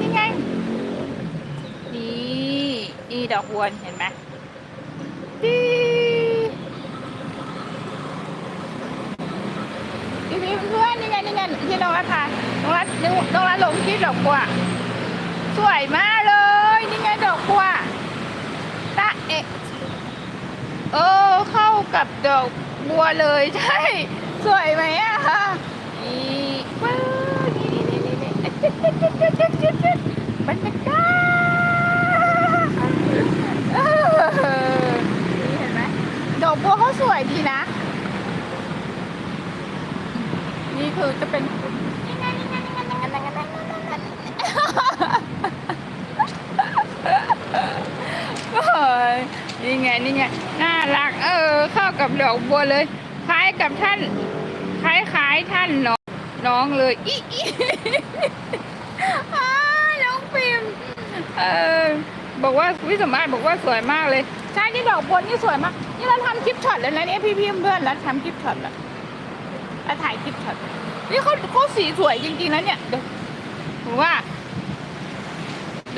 นี่ไงนี่นี่ดอกบัวเห็นไหมดีพี่เพื่อนนี่ไงนี่ไงที่น้องรัฐพาน้องรัฐน้องรัฐลงที่ดอกบัวสวยมากเลย นี่ไงดอกบัวตาเอะเออเข้ากับดอกบัวเลยใช่ สวยไหมอะคะนี่ว้าวนี่นี่นี่นี่บรรยากาศเออนี่เห็นไหม ดอกบัวเขาสวยดีนะ นี่คือจะเป็นนี่ไงนี่ไงนี่ไงนี่ไงนี่ไงนี่ไงนี่ไงโอ้ยนี่ไงนี่ไงน่ารัก เออ เข้ากับดอกบัวเลย คล้ายกับท่าน คล้ายๆท่านน้องน้องเลยอีอีอ้ายน้องฟิมเออ บอกว่าวิสมมาตรบอกว่าสวยมากเลย ใช่นี่ดอกบัวนี่สวยมาก นี่เราทำคลิปช็อตแล้วนะเนี่ยพี่ๆเพื่อนๆแล้วทำคลิปช็อตแล้วถ่ายคลิปช็อตนี่เขาเขาสีสวยจริงๆแล้วเนี่ยดี๋ยวผมว่า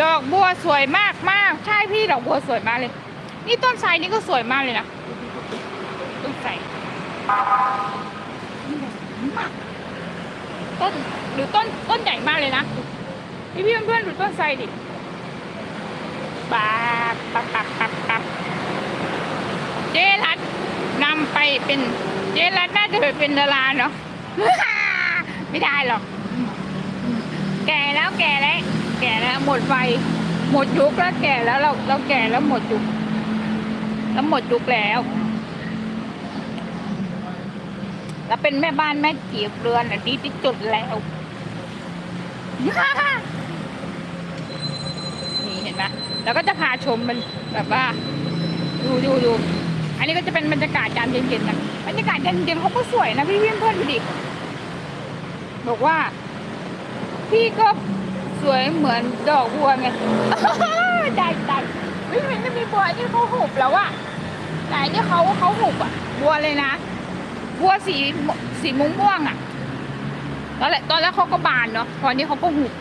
ดอกบัวสวยมากมากใช่พี่ดอกบัวสวยมากเลย นี่ต้นไทรนี่ก็สวยมากเลยนะต้นไทรนี่ใหญ่มากต้นหรือต้นต้นใหญ่มากเลยนะพี่พี่เพื่อนดูต้นไทรดิ ปับปับปับปับปับเจรัตนำไปเป็นเจรัตน่าจะไปเป็นดาราเนาะไม่ได้หรอก แก่แล้วแก่แล้วแก่แล้วหมดไฟ หมดยุคแล้วแก่แล้วเราเราแก่แล้วหมดยุคแล้วหมดยุคแล้วแล้วเป็นแม่บ้านแม่จีบเรือนอะดีที่จุดแล้ว นี่เห็นไหม แล้วก็จะพาชมมันแบบว่าดูดูดูอันนี้ก็จะเป็นบรรยากาศยามเย็นๆนะบรรยากาศเย็นๆเขาก็สวยนะพี่เพื่อนเพื่อนดูดิบอกว่า พี่ก็สวยเหมือนดอกบัวไงได้ได้ไม่เห็นจะมีบัวอันนี่เขาหุบแล้วอะแต่อันนี่เขาเขาหุบอะบัวเลยนะ บัวสีสีม่วงม่วงอะตอนแรกตอนแรกเขาก็บานเนาะตอนนี้เขาก็หุบ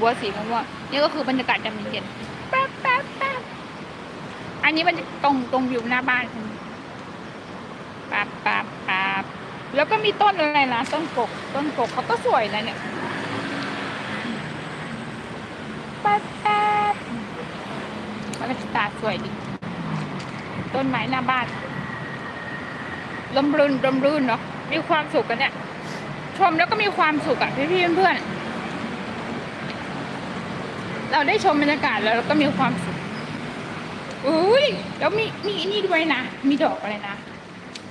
บัวสีม่วงม่วนี่ก็คือบรรยากาศยามเย็นแป๊บแป๊บแป๊บอันนี้มันตรงตรงวิวหน้าบ้านฉันปั๊บปั๊บปั๊บแล้วก็มีต้นอะไรนะต้นกกต้นกกเขาก็สวยนะเนี่ยป๊บแป๊บบรรยากาศสวยดีต้นไม้หน้าบ้านลมรื่นลมรื่นเนาะมีความสุขกันเนี่ย ชมแล้วก็มีความสุขอะพี่พี่ๆเพื่อนๆ เราได้ชมบรรยากาศแล้วเราก็มีความสุขอุ้ยแล้วมีมีนี่ด้วยนะ มีดอกอะไรนะ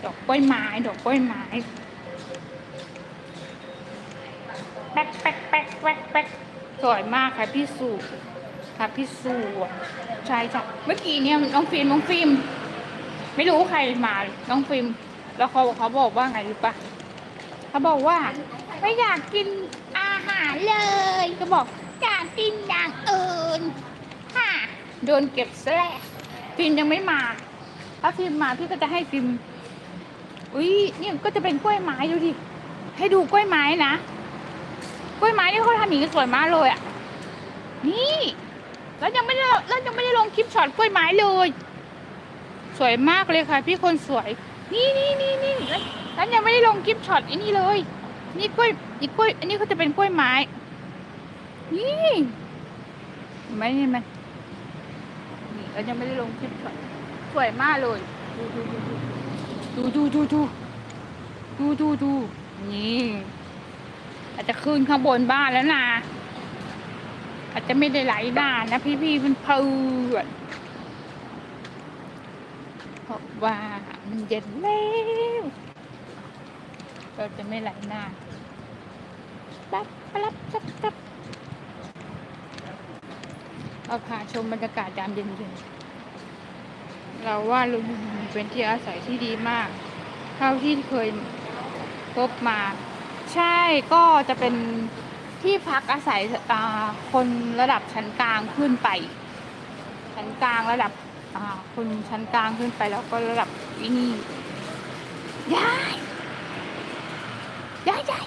ดอกกล้วยไม้ ดอกกล้วยไม้แป๊กแป๊กแป๊กแป๊กแป๊กสวยมากค่ะพี่สุค่ะพี่สุใช่ใช่เมื่อกี้เนี่ยน้องฟิล์มน้องฟิล์มไม่รู้ใครมาน้องฟิล์มแล้วเขาเขาบอกว่าไงรู้ปะเขาบอกว่า ไม่อยากกินอาหารเลยก็บอกากกินอย่างอื่นค่ะโดนเก็บซะแล้วฟิล์มยังไม่มา ถ้าฟิล์มมาพี่ก็จะให้ฟิล์มอุ้ยเนี่ยก็จะเป็นกล้วยไม้ดูดิ ให้ดูกล้วยไม้นะ กล้วยไม้ที่เขาทำอย่างนี้สวยมากเลยอะ นี่ แล้วยังไม่ได้แล้วยังไม่ได้ลงคลิปช็อตกล้วยไม้เลย สวยมากเลยค่ะ พี่คนสวย นี่นี่นี่นี่แล้วยังไม่ได้ลงคลิปช็อตไอ้นี่เลย นี่กล้วยนี่กล้วย อันนี้เขาจะเป็นกล้วยไม้ นี่เห็นไหมนี่มันนี่แล้วยังไม่ได้ลงคลิปช็อตสวยมากเลยดูดูดูดูดูดูดูดูดูนี่อาจจะขึ้นข้างบนบ้านแล้วนะอาจจะไม่ได้ไหลหน้านะพี่พี่ๆมันเพื่อนเพราะว่ามันเย็นแล้วเราจะไม่ไหลหน้าปั๊บปั๊บปั๊บปั๊บ เอาพาชมบรรยากาศยามเย็นๆ เราว่าลุงเป็นที่อาศัยที่ดีมาก เท่าที่เคยพบมา ใช่ก็จะเป็นที่พักอาศัยคนระดับชั้นกลางขึ้นไป ชั้นกลางระดับคนชั้นกลางขึ้นไปแล้วก็ระดับวินี่ยายยายยายยาย